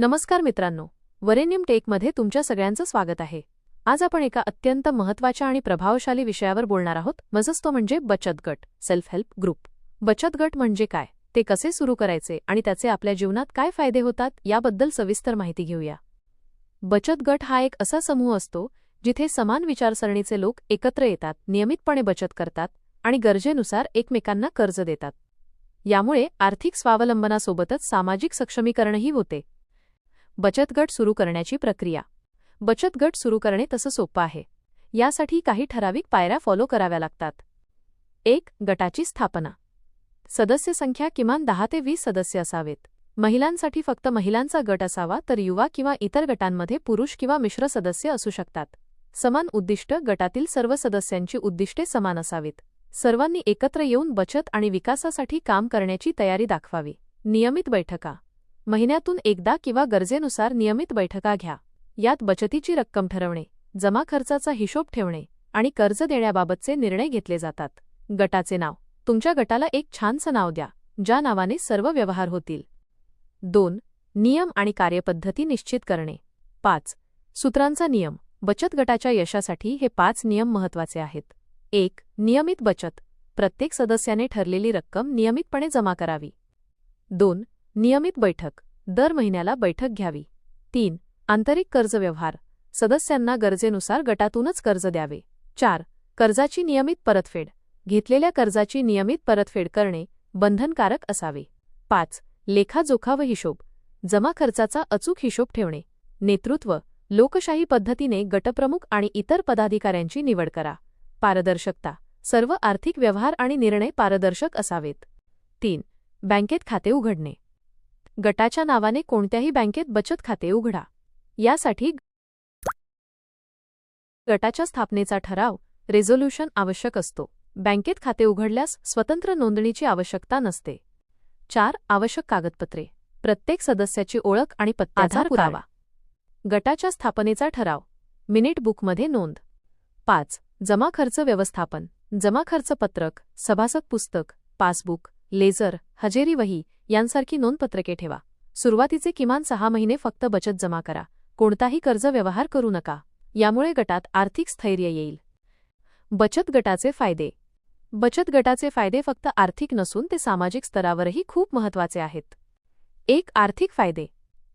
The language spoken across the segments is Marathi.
नमस्कार मित्रांनो. वरेन्यम टेकमध्ये तुमच्या सगळ्यांचं स्वागत आहे. आज आपण एका अत्यंत महत्त्वाच्या आणि प्रभावशाली विषयावर बोलणार आहोत. मजच तो म्हणजे बचत गट सेल्फ हेल्प ग्रुप बचत गट म्हणजे काय? ते कसे सुरू करायचे आणि त्याचे आपल्या जीवनात काय फायदे होतात याबद्दल सविस्तर माहिती घेऊया. बचत गट हा एक असा समूह असतो जिथे समान विचारसरणीचे लोक एकत्र येतात नियमितपणे बचत करतात आणि गरजेनुसार एकमेकांना कर्ज देतात. यामुळे आर्थिक स्वावलंबनासोबतच सामाजिक सक्षमीकरणही होते. बचत गट सुरू करण्याची प्रक्रिया. बचत गट सुरू करणे तसं सोपं आहे. यासाठी काही ठराविक पायऱ्या फॉलो कराव्या लागतात. एक गटाची स्थापना. सदस्य संख्या किमान दहा ते वीस सदस्य असावेत. महिलांसाठी फक्त महिलांचा गट असावा तर युवा किंवा इतर गटांमध्ये पुरुष किंवा मिश्र सदस्य असू शकतात. समान उद्दिष्ट गटातील सर्व सदस्यांची उद्दिष्टे समान असावीत. सर्वांनी एकत्र येऊन बचत आणि विकासासाठी काम करण्याची तयारी दाखवावी. नियमित बैठका. महिन्यातून एकदा किंवा गरजेनुसार नियमित बैठका घ्या. यात बचतीची रक्कम ठरवणे जमा खर्चाचा हिशोब ठेवणे आणि कर्ज देण्याबाबतचे निर्णय घेतले जातात. गटाचे नाव. तुमच्या गटाला एक छानसं नाव द्या ज्या नावाने सर्व व्यवहार होतील. दोन. नियम आणि कार्यपद्धती निश्चित करणे. पाच. सूत्रांचा नियम. बचत गटाच्या यशासाठी हे पाच नियम महत्त्वाचे आहेत. एक. नियमित बचत. प्रत्येक सदस्याने ठरलेली रक्कम नियमितपणे जमा करावी. दोन. नियमित बैठक. दर महिन्याला बैठक घ्यावी. तीन. आंतरिक कर्ज व्यवहार सदस्यांना गरजेनुसार गटातूनच कर्ज द्यावे. चार. कर्जाची नियमित परतफेड. घेतलेल्या कर्जाची नियमित परतफेड करणे बंधनकारक असावे. पाच. लेखाजोखा व हिशोब. जमा खर्चाचा अचूक हिशोब ठेवणे. नेतृत्व. लोकशाही पद्धतीने गटप्रमुख आणि इतर पदाधिकाऱ्यांची निवड करा. पारदर्शकता. सर्व आर्थिक व्यवहार आणि निर्णय पारदर्शक असावेत. तीन. बँकेत खाते उघडणे. गटाच्या नावाने कोणत्याही बँकेत बचत खाते उघडा. यासाठी गटाच्या स्थापनेचा ठराव रेझोल्युशन आवश्यक असतो. बँकेत खाते उघडल्यास स्वतंत्र नोंदणीची आवश्यकता नसते. चार आवश्यक कागदपत्रे. प्रत्येक सदस्याची ओळख आणि पत्त्याचा पुरावा. गटाच्या स्थापनेचा ठराव. मिनिट बुकमध्ये नोंद. पाच जमा खर्च व्यवस्थापन. जमा खर्च पत्रक सभासद पुस्तक पासबुक लेझर हजेरी वही यांसारखी नोंदपत्रके ठेवा. सुरुवातीचे किमान सहा महिने फक्त बचत जमा करा. कोणताही कर्ज व्यवहार करू नका. यामुळे गटात आर्थिक स्थैर्य येईल. बचत गटाचे फायदे. बचत गटाचे फायदे फक्त आर्थिक नसून ते सामाजिक स्तरावरही खूप महत्त्वाचे आहेत. एक आर्थिक फायदे.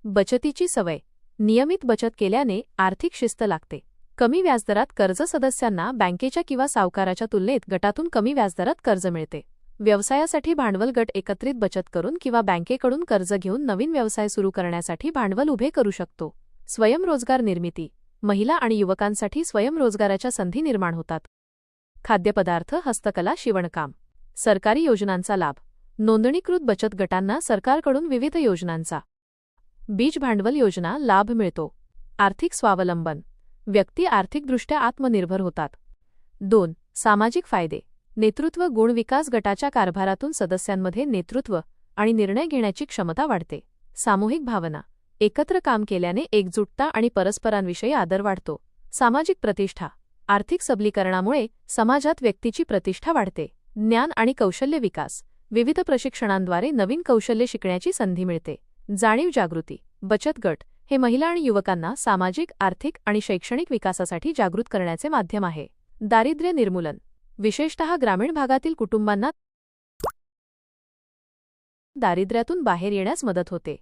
बचतीची सवय. नियमित बचत केल्याने आर्थिक शिस्त लागते. कमी व्याजदरात कर्ज सदस्यांना बँकेच्या किंवा सावकाराच्या तुलनेत गटातून कमी व्याजदरात कर्ज मिळते. व्यवसायासाठी भांडवल गट एकत्रित बचत करून किंवा बँकेकडून कर्ज घेऊन नवीन व्यवसाय सुरू करण्यासाठी भांडवल उभे करू शकतो. स्वयंरोजगार निर्मिती. महिला आणि युवकांसाठी स्वयंरोजगाराच्या संधी निर्माण होतात. खाद्यपदार्थ हस्तकला शिवणकाम. सरकारी योजनांचा लाभ. नोंदणीकृत बचत गटांना सरकारकडून विविध योजनांचा. बीज भांडवल योजना लाभ मिळतो. आर्थिक स्वावलंबन. व्यक्ती आर्थिकदृष्ट्या आत्मनिर्भर होतात. दोन सामाजिक फायदे. नेतृत्व गुण विकास गटाच्या कारभारातून सदस्यांमध्ये नेतृत्व आणि निर्णय घेण्याची क्षमता वाढते. सामूहिक भावना. एकत्र काम केल्याने एकजुटता आणि परस्परांविषयी आदर वाढतो. सामाजिक प्रतिष्ठा. आर्थिक सबलीकरणामुळे समाजात व्यक्तीची प्रतिष्ठा वाढते. ज्ञान आणि कौशल्य विकास. विविध प्रशिक्षणांद्वारे नवीन कौशल्य शिकण्याची संधी मिळते. जाणीव जागृती. बचत गट. हे महिला आणि युवकांना सामाजिक आर्थिक आणि शैक्षणिक विकासासाठी जागृत करण्याचे माध्यम आहे. दारिद्र्य निर्मूलन. विशेषतः ग्रामीण भागातील कुटुंबांना दारिद्र्यातून बाहेर येण्यास मदत होते.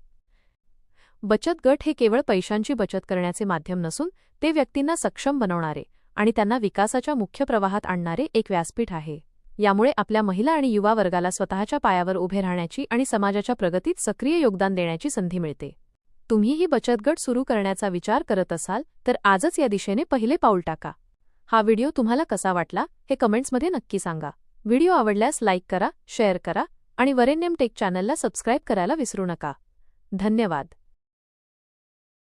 बचत गट हे केवळ पैशांची बचत करण्याचे माध्यम नसून ते व्यक्तींना सक्षम बनवणारे आणि त्यांना विकासाच्या मुख्य प्रवाहात आणणारे एक व्यासपीठ आहे. यामुळे आपल्या महिला आणि युवा वर्गाला स्वतःच्या पायावर उभे राहण्याची आणि समाजाच्या प्रगतीत सक्रिय योगदान देण्याची संधी मिळते. तुम्हीही बचत गट सुरू करण्याचा विचार करत असाल तर आजच या दिशेने पहिले पाऊल टाका. हा व्हिडिओ तुम्हाला कसा वाटला हे कमेंट्समध्ये नक्की सांगा. व्हिडिओ आवडल्यास लाईक करा शेअर करा आणि वरेन्यम टेक चॅनलला सबस्क्राईब करायला विसरू नका. धन्यवाद.